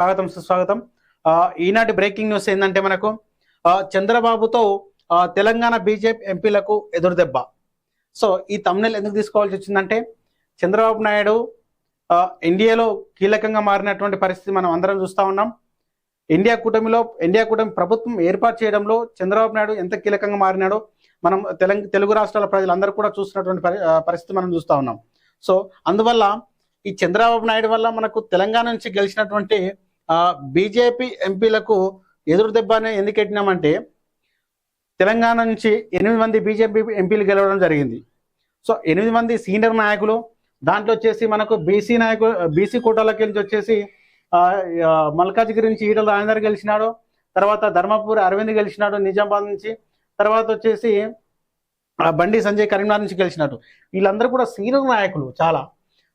స్వాగతం సుస్వాగతం. ఈనాటి బ్రేకింగ్ న్యూస్ ఏంటంటే మనకు చంద్రబాబుతో తెలంగాణ బీజేపీ ఎంపీలకు ఎదురుదెబ్బ. సో ఈ తమ్నెల్ ఎందుకు తీసుకోవాల్సి వచ్చిందంటే చంద్రబాబు నాయుడు ఇండియాలో కీలకంగా మారినటువంటి పరిస్థితి మనం అందరం చూస్తూ ఉన్నాం. ఇండియా కూటమిలో ఇండియా కూటమి ప్రభుత్వం ఏర్పాటు చేయడంలో చంద్రబాబు నాయుడు ఎంత కీలకంగా మారినాడో మనం తెలంగ తెలుగు రాష్ట్రాల ప్రజలందరూ కూడా చూస్తున్నటువంటి పరి- పరిస్థితి మనం చూస్తూ ఉన్నాం. సో అందువల్ల ఈ చంద్రబాబు నాయుడు వల్ల మనకు తెలంగాణ నుంచి గెలిచినటువంటి బీజేపీ ఎంపీలకు ఎదురు దెబ్బని ఎందుకు ఎట్టినామంటే తెలంగాణ నుంచి ఎనిమిది మంది బీజేపీ ఎంపీలు గెలవడం జరిగింది. సో ఎనిమిది మంది సీనియర్ నాయకులు దాంట్లో వచ్చేసి మనకు బీసీ నాయకులు బీసీ కోటాలకి నుంచి వచ్చేసి మల్కాజ్గిరి నుంచి ఈటల రాజేందర్ గెలిచినాడు తర్వాత ధర్మపూర్ అరవింద్ గెలిచినాడు నిజామాబాద్ నుంచి తర్వాత వచ్చేసి ఆ, బండి సంజయ్ కరీంనగర్ నుంచి గెలిచినాడు. వీళ్ళందరూ కూడా సీనియర్ నాయకులు చాలా.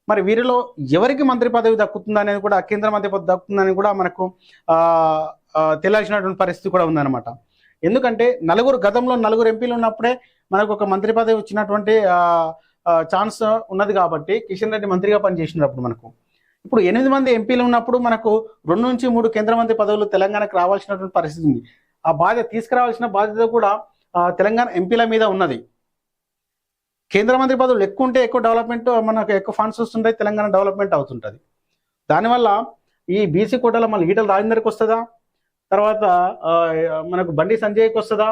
మరి వీరిలో ఎవరికి మంత్రి పదవి దక్కుతుంది అనేది కూడా కేంద్ర మంత్రి పదవి దక్కుతుందని కూడా మనకు తెలియాల్సినటువంటి పరిస్థితి కూడా ఉందన్నమాట. ఎందుకంటే నలుగురు గతంలో నలుగురు ఎంపీలు ఉన్నప్పుడే మనకు ఒక మంత్రి పదవి వచ్చినటువంటి ఛాన్స్ ఉన్నది కాబట్టి కిషన్ రెడ్డి మంత్రిగా పనిచేసినప్పుడు మనకు. ఇప్పుడు ఎనిమిది మంది ఎంపీలు ఉన్నప్పుడు మనకు రెండు నుంచి మూడు కేంద్ర మంత్రి పదవులు తెలంగాణకు రావాల్సినటువంటి పరిస్థితి ఉంది. ఆ బాధ్యత తీసుకురావాల్సిన బాధ్యత కూడా తెలంగాణ ఎంపీల మీద ఉన్నది. కేంద్ర మంత్రి పదవులు ఎక్కువ ఉంటే ఎక్కువ డెవలప్మెంట్ మనకు ఎక్కువ ఫండ్స్ వస్తుంటాయి తెలంగాణ డెవలప్మెంట్ అవుతుంటుంది. దానివల్ల ఈ బీసీ కోటాలో మళ్ళీ ఈటల రాజేందర్కి వస్తుందా? తర్వాత మనకు బండి సంజయ్కి వస్తుందా?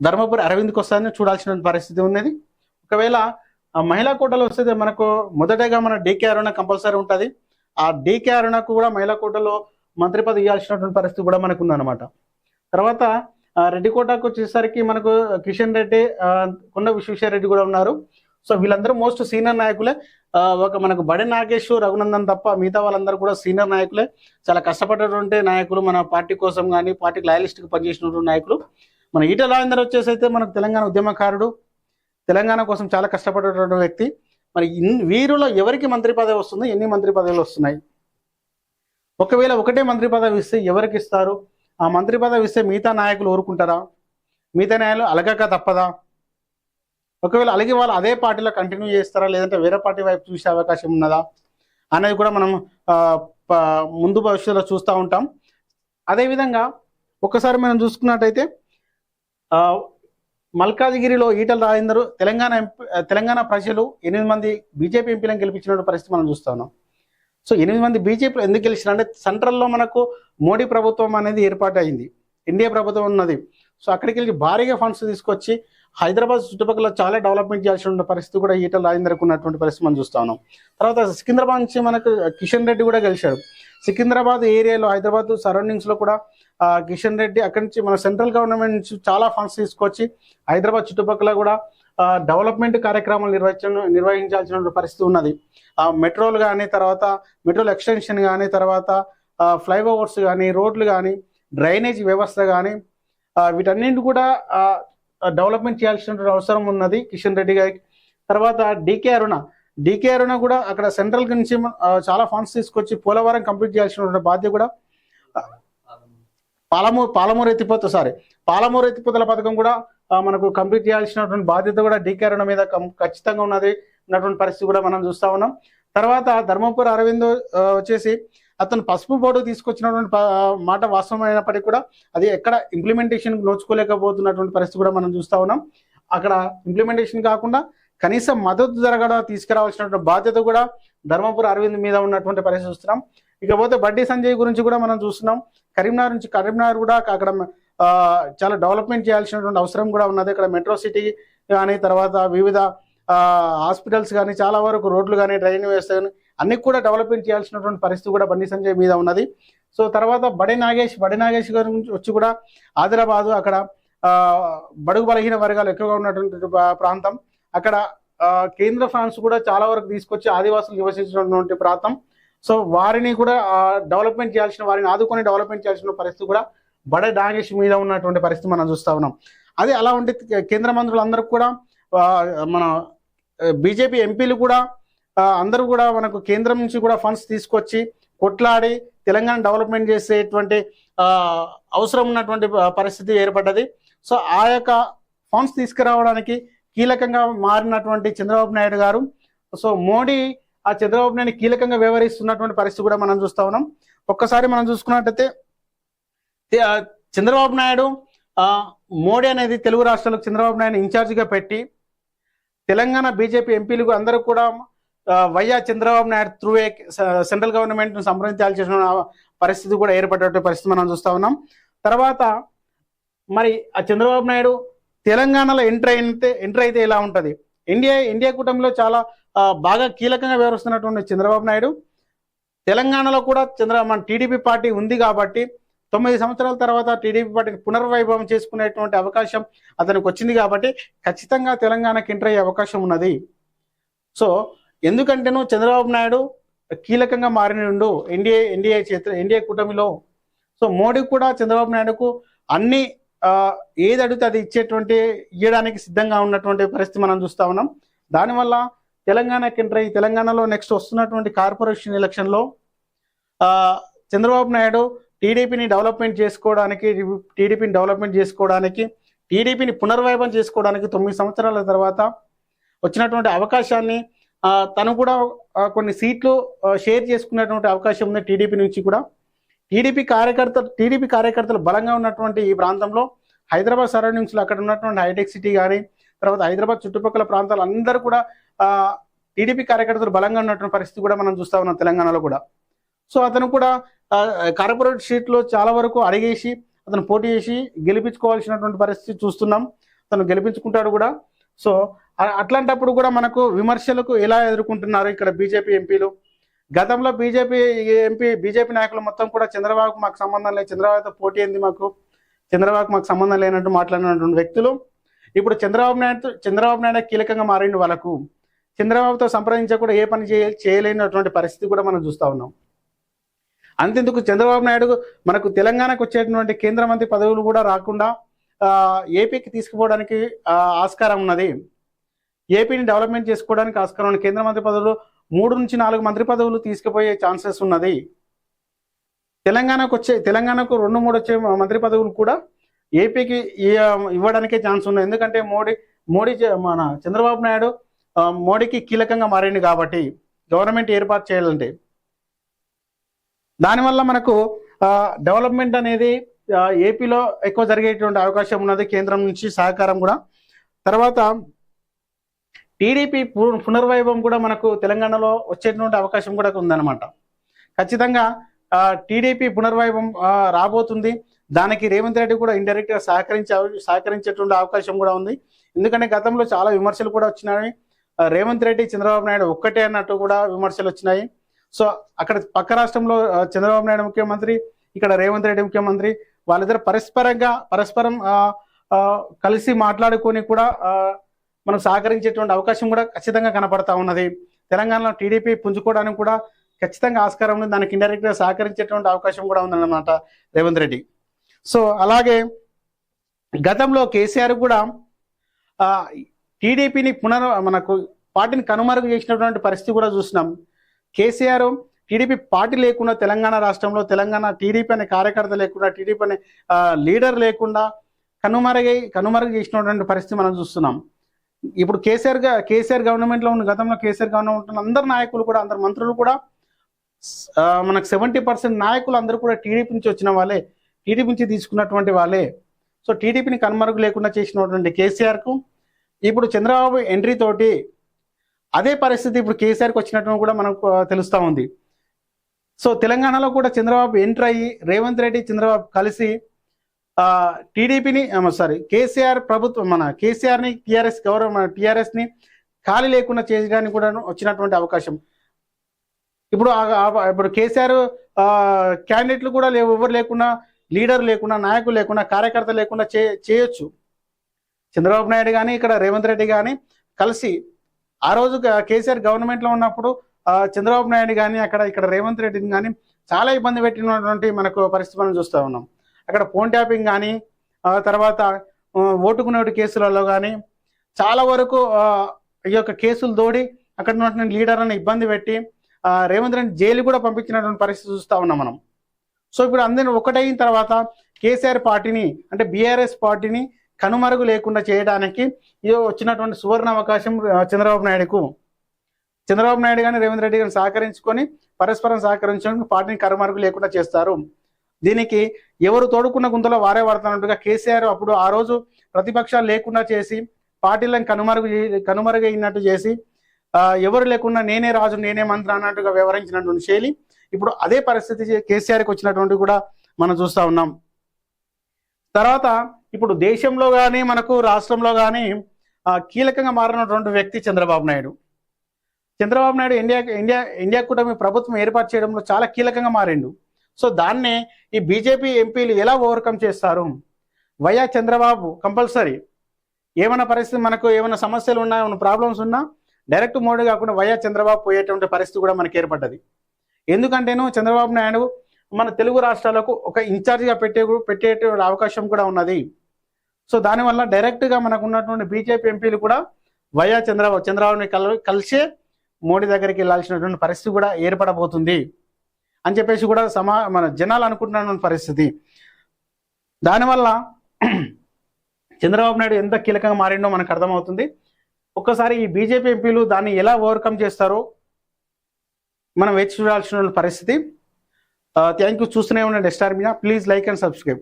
ధర్మపురి అరవింద్కి వస్తుందని చూడాల్సిన పరిస్థితి ఉన్నది. ఒకవేళ మహిళా కోటలో వస్తే మనకు మొదటగా మన డీకే అరుణ కంపల్సరీ ఉంటుంది. ఆ డీకే అరుణకు కూడా మహిళా కోటలో మంత్రి పదవి ఇవ్వాల్సినటువంటి పరిస్థితి కూడా మనకు ఉందన్నమాట తర్వాత రెడ్డి కోటకు వచ్చేసరికి మనకు కిషన్ రెడ్డి కొండ విశ్వేశ్వరరెడ్డి కూడా ఉన్నారు. సో వీళ్ళందరూ మోస్ట్ సీనియర్ నాయకులే. ఒక మనకు బడి నాగేష్ రఘునందన్ తప్ప మిగతా వాళ్ళందరూ కూడా సీనియర్ నాయకులే. చాలా కష్టపడేటువంటి నాయకులు మన పార్టీ కోసం కానీ పార్టీకి లాయలిస్ట్కి పనిచేసినటువంటి నాయకులు. మన ఈటల రాజేందర్ వచ్చేసి అయితే మనకు తెలంగాణ ఉద్యమకారుడు. తెలంగాణ కోసం చాలా కష్టపడేటువంటి వ్యక్తి. మరి వీరిలో ఎవరికి మంత్రి పదవి వస్తుంది? ఎన్ని మంత్రి పదవులు వస్తున్నాయి? ఒకవేళ ఒకటే మంత్రి పదవి ఇస్తే ఎవరికి ఇస్తారు? ఆ మంత్రి పదవి ఇస్తే మిగతా నాయకులు ఊరుకుంటారా? మిగతా నాయకులు అలగక తప్పదా? ఒకవేళ అలిగి వాళ్ళు అదే పార్టీలో కంటిన్యూ చేస్తారా? లేదంటే వేరే పార్టీ వైపు చూసే అవకాశం ఉన్నదా? అనేది కూడా మనం ముందు భవిష్యత్తులో చూస్తూ ఉంటాం. అదేవిధంగా ఒకసారి మనం చూసుకున్నట్టయితే మల్కాజ్గిరిలో ఈటల రాజేందర్ తెలంగాణ తెలంగాణ ప్రజలు ఎనిమిది మంది బీజేపీ ఎంపీలను గెలిపించిన పరిస్థితి మనం చూస్తున్నాం సో ఎనిమిది మంది బీజేపీలో ఎందుకు గెలిచిన అంటే సెంట్రల్లో మనకు మోడీ ప్రభుత్వం అనేది ఏర్పాటు అయింది ఇండియా ప్రభుత్వం ఉన్నది. సో అక్కడికి వెళ్ళి భారీగా ఫండ్స్ తీసుకొచ్చి హైదరాబాద్ చుట్టుపక్కల చాలా డెవలప్మెంట్ చేయాల్సిన పరిస్థితి కూడా ఈటల రాజేందర్కి ఉన్నటువంటి పరిస్థితి మనం చూస్తా ఉన్నాం. తర్వాత సికింద్రాబాద్ నుంచి మనకు కిషన్ రెడ్డి కూడా గెలిచాడు. సికింద్రాబాద్ ఏరియాలో హైదరాబాద్ సరౌండింగ్స్లో కూడా కిషన్ రెడ్డి అక్కడి నుంచి మన సెంట్రల్ గవర్నమెంట్ నుంచి చాలా ఫండ్స్ తీసుకొచ్చి హైదరాబాద్ చుట్టుపక్కల కూడా డెవలప్మెంట్ కార్యక్రమాలు నిర్వహించ నిర్వహించాల్సిన పరిస్థితి ఉన్నది. మెట్రోలు కానీ తర్వాత మెట్రోల్ ఎక్స్టెన్షన్ కానీ తర్వాత ఫ్లైఓవర్స్ కానీ రోడ్లు కానీ డ్రైనేజ్ వ్యవస్థ కానీ వీటన్నింటి కూడా డెవలప్మెంట్ చేయాల్సిన అవసరం ఉన్నది కిషన్ రెడ్డి గారికి. తర్వాత డీకే అరుణ డీకే అరుణ కూడా అక్కడ సెంట్రల్ నుంచి చాలా ఫండ్స్ తీసుకొచ్చి పోలవరం కంప్లీట్ చేయాల్సిన బాధ్యత కూడా పాలమూరు పాలమూరు ఎత్తిపోత సారీ పాలమూరు ఎత్తిపోతల పథకం కూడా మనకు కంప్లీట్ చేయాల్సినటువంటి బాధ్యత కూడా డీకే మీద కం- ఖచ్చితంగా ఉన్నది ఉన్నటువంటి పరిస్థితి కూడా మనం చూస్తా ఉన్నాం. తర్వాత ధర్మపుర అరవింద్ వచ్చేసి అతను పసుపు బోర్డు తీసుకొచ్చినటువంటి మాట వాస్తవమైనప్పటికీ కూడా అది ఎక్కడ ఇంప్లిమెంటేషన్ నోచుకోలేకపోతున్నటువంటి పరిస్థితి కూడా మనం చూస్తా ఉన్నాం. అక్కడ ఇంప్లిమెంటేషన్ కాకుండా కనీసం మద్దతు ధర కూడా తీసుకురావాల్సినటువంటి బాధ్యత కూడా ధర్మపుర అరవింద్ మీద ఉన్నటువంటి పరిస్థితి చూస్తున్నాం. ఇకపోతే బండి సంజయ్ గురించి కూడా మనం చూస్తున్నాం. కరీంనగర్ నుంచి కరీంనగర్ కూడా అక్కడ చాలా డెవలప్మెంట్ చేయాల్సినటువంటి అవసరం కూడా ఉన్నది. ఇక్కడ మెట్రో సిటీ కానీ తర్వాత వివిధ హాస్పిటల్స్ కానీ చాలా వరకు రోడ్లు కానీ డ్రైన్ వ్యవస్థ కానీ అన్ని కూడా డెవలప్మెంట్ చేయాల్సినటువంటి పరిస్థితి కూడా బండి సంజయ్ మీద ఉన్నది. సో తర్వాత బడి నాగేష్ బడి నాగేష్ గారి నుంచి వచ్చి కూడా ఆదిలాబాదు అక్కడ బడుగు బలహీన వర్గాలు ఎక్కువగా ఉన్నటువంటి ప్రాంతం. అక్కడ కేంద్ర ఫండ్స్ కూడా చాలా వరకు తీసుకొచ్చి ఆదివాసులు నివసించినటువంటి ప్రాంతం. సో వారిని కూడా డెవలప్మెంట్ చేయాల్సిన వారిని ఆదుకొని డెవలప్మెంట్ చేయాల్సిన పరిస్థితి కూడా బడ డాగేష్ మీద ఉన్నటువంటి పరిస్థితి మనం చూస్తూ ఉన్నాం. అదే అలా ఉంటే కేంద్ర మంత్రులందరూ కూడా మన బీజేపీ ఎంపీలు కూడా అందరూ కూడా మనకు కేంద్రం నుంచి కూడా ఫండ్స్ తీసుకొచ్చి కొట్లాడి తెలంగాణ డెవలప్మెంట్ చేసేటువంటి అవసరం ఉన్నటువంటి పరిస్థితి ఏర్పడ్డది. సో ఆ యొక్క ఫండ్స్ తీసుకురావడానికి కీలకంగా మారినటువంటి చంద్రబాబు నాయుడు గారు సో మోడీ ఆ చంద్రబాబు నాయుడు కీలకంగా వ్యవహరిస్తున్నటువంటి పరిస్థితి కూడా మనం చూస్తా ఉన్నాం. ఒక్కసారి మనం చూసుకున్నట్టయితే చంద్రబాబు నాయుడు మోడీ అనేది తెలుగు రాష్ట్రాలకు చంద్రబాబు నాయుడు ఇన్ఛార్జిగా పెట్టి తెలంగాణ బీజేపీ ఎంపీలకు అందరూ కూడా ఆ, వైయా చంద్రబాబు నాయుడు త్రూవే సెంట్రల్ గవర్నమెంట్ను సంప్రదించాల్సిన పరిస్థితి కూడా ఏర్పడే పరిస్థితి మనం చూస్తూ ఉన్నాం. తర్వాత మరి ఆ చంద్రబాబు నాయుడు తెలంగాణలో ఎంటర్ అయితే ఎంటర్ అయితే ఎలా ఉంటుంది? ఇండియా ఇండియా కూటమిలో చాలా బాగా కీలకంగా వ్యవహరిస్తున్నటువంటి చంద్రబాబు నాయుడు తెలంగాణలో కూడా చంద్ర మన టీడీపీ పార్టీ ఉంది కాబట్టి తొమ్మిది సంవత్సరాల తర్వాత టీడీపీ పార్టీకి పునర్వైభవం చేసుకునేటువంటి అవకాశం అతనికి వచ్చింది కాబట్టి ఖచ్చితంగా తెలంగాణకి ఎంటర్ అయ్యే అవకాశం ఉన్నది. సో ఎందుకంటేను చంద్రబాబు నాయుడు కీలకంగా మారినుండు ఎన్డీఏ ఎన్డీఏ చేత ఎన్డీఏ కూటమిలో. సో మోడీ కూడా చంద్రబాబు నాయుడుకు అన్ని ఏది అడిగితే అది ఇచ్చేటువంటి ఇవ్వడానికి సిద్ధంగా ఉన్నటువంటి పరిస్థితి మనం చూస్తా ఉన్నాం. దానివల్ల తెలంగాణకి ఎంటర్ అయ్యి తెలంగాణలో నెక్స్ట్ వస్తున్నటువంటి కార్పొరేషన్ ఎలక్షన్లో చంద్రబాబు నాయుడు టీడీపీని డెవలప్మెంట్ చేసుకోవడానికి టీడీపీని డెవలప్మెంట్ చేసుకోవడానికి టీడీపీని పునర్వైభవం చేసుకోవడానికి తొమ్మిది సంవత్సరాల తర్వాత వచ్చినటువంటి అవకాశాన్ని తను కూడా కొన్ని సీట్లు షేర్ చేసుకునేటువంటి అవకాశం ఉంది టీడీపీ నుంచి కూడా. టీడీపీ కార్యకర్తలు టీడీపీ కార్యకర్తలు బలంగా ఉన్నటువంటి ఈ ప్రాంతంలో హైదరాబాద్ సరౌండింగ్స్లో అక్కడ ఉన్నటువంటి హైటెక్ సిటీ కానీ తర్వాత హైదరాబాద్ చుట్టుపక్కల ప్రాంతాలు అందరూ కూడా టీడీపీ కార్యకర్తలు బలంగా ఉన్నటువంటి పరిస్థితి కూడా మనం చూస్తా ఉన్నాం తెలంగాణలో కూడా. సో అతను కూడా కార్పొరేట్ సీట్లో చాలా వరకు అడిగేసి అతను పోటీ చేసి గెలిపించుకోవాల్సినటువంటి పరిస్థితి చూస్తున్నాం. అతను గెలిపించుకుంటాడు కూడా. సో అట్లాంటప్పుడు కూడా మనకు విమర్శలకు ఎలా ఎదుర్కొంటున్నారు ఇక్కడ బీజేపీ ఎంపీలు? గతంలో బీజేపీ ఎంపీ బీజేపీ నాయకులు మొత్తం కూడా చంద్రబాబుకు మాకు సంబంధం లేదు. చంద్రబాబుతో పోటీ ఏంది మాకు. చంద్రబాబుకు మాకు సంబంధం లేనట్టు మాట్లాడినటువంటి వ్యక్తులు. ఇప్పుడు చంద్రబాబు నాయుడు చంద్రబాబు నాయుడు కీలకంగా మారిండు వాళ్ళకు. చంద్రబాబుతో సంప్రదించకుండా ఏ పని చేయ చేయలేనటువంటి పరిస్థితి కూడా మనం చూస్తా ఉన్నాం. అంతెందుకు చంద్రబాబు నాయుడు మనకు తెలంగాణకు వచ్చేటువంటి కేంద్ర మంత్రి పదవులు కూడా రాకుండా ఏపీకి తీసుకుపోవడానికి ఆస్కారం ఉన్నది. ఏపీని డెవలప్మెంట్ చేసుకోవడానికి ఆస్కారం ఉన్న కేంద్ర మంత్రి పదవులు మూడు నుంచి నాలుగు మంత్రి పదవులు తీసుకుపోయే ఛాన్సెస్ ఉన్నది. తెలంగాణకు వచ్చే తెలంగాణకు రెండు మూడు వచ్చే మంత్రి పదవులు కూడా ఏపీకి ఇవ్వడానికే ఛాన్స్ ఉన్నాయి. ఎందుకంటే మోడీ మోడీ మన చంద్రబాబు నాయుడు మోడీకి కీలకంగా మారింది కాబట్టి గవర్నమెంట్ ఏర్పాటు చేయాలంటే. దానివల్ల మనకు డెవలప్మెంట్ అనేది ఏపీలో ఎక్కువ జరిగేటువంటి అవకాశం ఉన్నది కేంద్రం నుంచి సహకారం కూడా. తర్వాత టీడీపీ పునర్వైభవం కూడా మనకు తెలంగాణలో వచ్చేటువంటి అవకాశం కూడా ఉందన్నమాట. ఖచ్చితంగా టీడీపీ పునర్వైభవం రాబోతుంది. దానికి రేవంత్ రెడ్డి కూడా ఇండైరెక్ట్గా సహకరించే అవ- సహకరించేటువంటి అవకాశం కూడా ఉంది. ఎందుకంటే గతంలో చాలా విమర్శలు కూడా వచ్చినాయి. రేవంత్ రెడ్డి చంద్రబాబు నాయుడు ఒక్కటే అన్నట్టు కూడా విమర్శలు వచ్చినాయి. సో అక్కడ పక్క రాష్ట్రంలో చంద్రబాబు నాయుడు ముఖ్యమంత్రి ఇక్కడ రేవంత్ రెడ్డి ముఖ్యమంత్రి వాళ్ళిద్దరు పరస్పరంగా పరస్పరం కలిసి మాట్లాడుకొని కూడా మనం సహకరించేటువంటి అవకాశం కూడా ఖచ్చితంగా కనపడతా ఉన్నది. తెలంగాణలో టీడీపీ పుంజుకోవడానికి కూడా ఖచ్చితంగా ఆస్కారం ఉంది. దానికి ఇండైరెక్ట్గా సహకరించేటువంటి అవకాశం కూడా ఉందన్నమాట రేవంత్ రెడ్డి. సో అలాగే గతంలో కేసీఆర్ కూడా టీడీపీని పునర్ మనకు పార్టీని కనుమరుగు చేసినటువంటి పరిస్థితి కూడా చూసినాం. కేసీఆర్ టీడీపీ పార్టీ లేకుండా తెలంగాణ రాష్ట్రంలో తెలంగాణ టీడీపీ అనే కార్యకర్త లేకుండా టీడీపీ అనే లీడర్ లేకుండా కనుమరుగై కనుమరుగు చేసినటువంటి పరిస్థితి మనం చూస్తున్నాం. ఇప్పుడు కేసీఆర్ కేసీఆర్ గవర్నమెంట్లో ఉన్న గతంలో కేసీఆర్ గవర్నమెంట్ ఉన్న అందరు నాయకులు కూడా అందరు మంత్రులు కూడా మనకు సెవెంటీ పర్సెంట్ నాయకులు అందరూ కూడా టీడీపీ నుంచి వచ్చిన వాళ్ళే. టీడీపీ నుంచి తీసుకున్నటువంటి వాళ్ళే. సో టీడీపీని కనుమరుగు లేకుండా చేసినటువంటి కేసీఆర్కు ఇప్పుడు చంద్రబాబు ఎంట్రీ తోటి అదే పరిస్థితి ఇప్పుడు కేసీఆర్కి వచ్చినట్టు కూడా మనకు తెలుస్తూ ఉంది. సో తెలంగాణలో కూడా చంద్రబాబు ఎంటర్ అయ్యి రేవంత్ రెడ్డి చంద్రబాబు కలిసి టీడీపీని సారీ కేసీఆర్ ప్రభుత్వం మన కేసీఆర్ని టీఆర్ఎస్ టిఆర్ఎస్ గౌరవ ఖాళీ లేకుండా చేయడానికి కూడా వచ్చినటువంటి అవకాశం. ఇప్పుడు ఇప్పుడు కేసీఆర్ క్యాండిడేట్లు కూడా లేవు ఎవరు లేకుండా లీడర్ లేకుండా నాయకులు లేకుండా కార్యకర్త లేకుండా చే చేయొచ్చు. చంద్రబాబు నాయుడు కానీ ఇక్కడ రేవంత్ రెడ్డి కానీ కలిసి ఆ రోజు కేసీఆర్ గవర్నమెంట్లో ఉన్నప్పుడు చంద్రబాబు నాయుడు కానీ అక్కడ ఇక్కడ రేవంత్ రెడ్డిని కానీ చాలా ఇబ్బంది పెట్టినటువంటి మనకు పరిస్థితి మనం చూస్తూ ఉన్నాం. అక్కడ ఫోన్ ట్యాపింగ్ కానీ తర్వాత ఆ, ఓటుకునేటి కేసులలో కానీ చాలా వరకు ఈ యొక్క కేసులు దోడి అక్కడ ఉన్నటువంటి లీడర్లను ఇబ్బంది పెట్టి రేవంత్ రెడ్డి జైలు కూడా పంపించినటువంటి పరిస్థితి చూస్తా ఉన్నాం మనం. సో ఇప్పుడు అందరిని ఒకటైన తర్వాత కేసీఆర్ పార్టీని అంటే బీఆర్ఎస్ పార్టీని కనుమరుగు లేకుండా చేయడానికి ఇది వచ్చినటువంటి సువర్ణ అవకాశం చంద్రబాబు నాయుడుకు. చంద్రబాబు నాయుడు కానీ రేవంత్ రెడ్డి గారిని సహకరించుకొని పరస్పరం సహకరించడానికి పార్టీని కనుమరుగు లేకుండా చేస్తారు. దీనికి ఎవరు తోడుకున్న గుంతలో వారే పడుతున్నట్టుగా కేసీఆర్ అప్పుడు ఆ రోజు ప్రతిపక్షాలు లేకుండా చేసి పార్టీలను కనుమరుగు కనుమరుగు కనుమరుగైనట్టు చేసి ఎవరు లేకుండా నేనే రాజు నేనే మంత్రి అన్నట్టుగా వ్యవహరించినటువంటి శైలి ఇప్పుడు అదే పరిస్థితి కేసీఆర్కి వచ్చినటువంటి కూడా మనం చూస్తూ ఉన్నాం. తర్వాత ఇప్పుడు దేశంలో కానీ మనకు రాష్ట్రంలో కానీ కీలకంగా మారినటువంటి వ్యక్తి Chandrababu Naidu. Chandrababu Naidu India India India కూటమి ప్రభుత్వం ఏర్పాటు చేయడంలో చాలా కీలకంగా మారిండు. సో దాన్నే ఈ బీజేపీ ఎంపీలు ఎలా ఓవర్కమ్ చేస్తారు? Via Chandrababu compulsory. ఏమైనా పరిస్థితి మనకు ఏమైనా సమస్యలు ఉన్నా ఏమైనా ప్రాబ్లమ్స్ ఉన్నా డైరెక్ట్ మోడీ కాకుండా వయా చంద్రబాబు పోయేటువంటి పరిస్థితి కూడా మనకు ఏర్పడ్డది. ఎందుకంటేను చంద్రబాబు నాయుడు మన తెలుగు రాష్ట్రాలకు ఒక ఇన్ఛార్జిగా పెట్టే పెట్టేటువంటి అవకాశం కూడా ఉన్నది. సో దానివల్ల డైరెక్ట్గా మనకు ఉన్నటువంటి బీజేపీ ఎంపీలు కూడా వయా చంద్రబాబు చంద్రబాబుని కల కలిసే మోడీ దగ్గరికి వెళ్ళాల్సినటువంటి పరిస్థితి కూడా ఏర్పడబోతుంది అని చెప్పేసి కూడా సమా మన జనాలు అనుకుంటున్నటువంటి పరిస్థితి. దానివల్ల చంద్రబాబు నాయుడు ఎంత కీలకంగా మారిండో మనకు అర్థమవుతుంది. ఒక్కసారి ఈ బీజేపీ ఎంపీలు దాన్ని ఎలా ఓవర్కమ్ చేస్తారో మనం వేచి చూడాల్సిన పరిస్థితి. థ్యాంక్ యూ చూస్తూనే ఉండండి స్టార్ మీద. Please like and subscribe